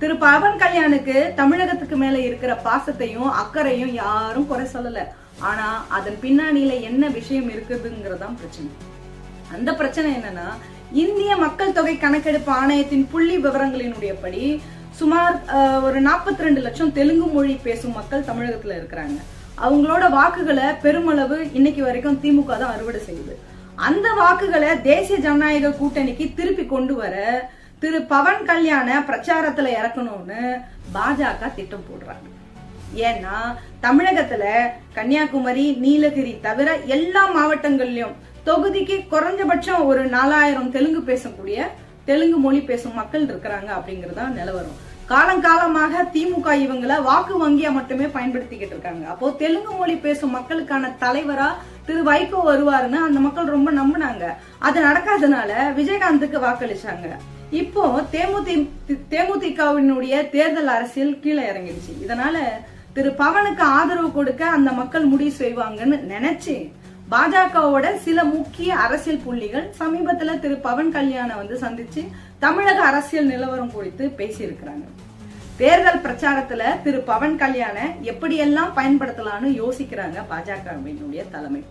திரு பவன் கல்யாணுக்கு தமிழகத்துக்கு மேல இருக்கிற பாசத்தையும் அக்கறையும் யாரும் குறை சொல்லல. ஆனா அதன் பின்னணியில என்ன விஷயம் இருக்குதுங்கிறதான் பிரச்சனை. அந்த பிரச்சனை என்னன்னா இந்திய மக்கள் தொகை கணக்கெடுப்பு ஆணையத்தின் புள்ளி விவரங்களினுடைய படி சுமார் ஒரு 42 ரெண்டு லட்சம் தெலுங்கு மொழி பேசும் மக்கள் தமிழகத்துல இருக்கிறாங்க. அவங்களோட வாக்குகளை பெருமளவு இன்னைக்கு வரைக்கும் திமுக தான் அறுவடை செய்யுது. அந்த வாக்குகளை தேசிய ஜனநாயக கூட்டணிக்கு திருப்பி கொண்டு வர திரு பவன் கல்யாண பிரச்சாரத்துல இறக்கணும்னு பாஜக திட்டம் போடுறாங்க. ஏன்னா தமிழகத்துல கன்னியாகுமரி நீலகிரி தவிர எல்லா மாவட்டங்கள்லயும் தொகுதிக்கு குறைஞ்சபட்சம் ஒரு நாலாயிரம் தெலுங்கு பேசக்கூடிய தெலுங்கு மொழி பேசும் மக்கள் இருக்கிறாங்க அப்படிங்கறதா நிலவரம். காலங்காலமாக திமுக இவங்களை வாக்கு வங்கியா மட்டுமே பயன்படுத்திக்கிட்டு இருக்காங்க. அப்போ தெலுங்கு மொழி பேசும் மக்களுக்கான தலைவரா திரு வைகோ வருவாருன்னு அந்த மக்கள் ரொம்ப நம்பினாங்க. அது நடக்காதனால விஜயகாந்துக்கு வாக்களிச்சாங்க. இப்போ தேமுதி தேமுதிகவினுடைய தேர்தல் அரசியல் கீழே இறங்கிடுச்சு. இதனால திரு பவனுக்கு ஆதரவு கொடுக்க அந்த மக்கள் முடிவு செய்வாங்கன்னு நினைச்சு பாஜகவோட சில முக்கிய அரசியல் புள்ளிகள் சமீபத்துல திரு பவன் கல்யாண வந்து சந்திச்சு தமிழக அரசியல் நிலவரம் குறித்து பேசியிருக்கிறாங்க. தேர்தல் பிரச்சாரத்துல திரு பவன் கல்யாண எப்படியெல்லாம் பயன்படுத்தலாம்னு யோசிக்கிறாங்க பாஜகவினுடைய தலைமை.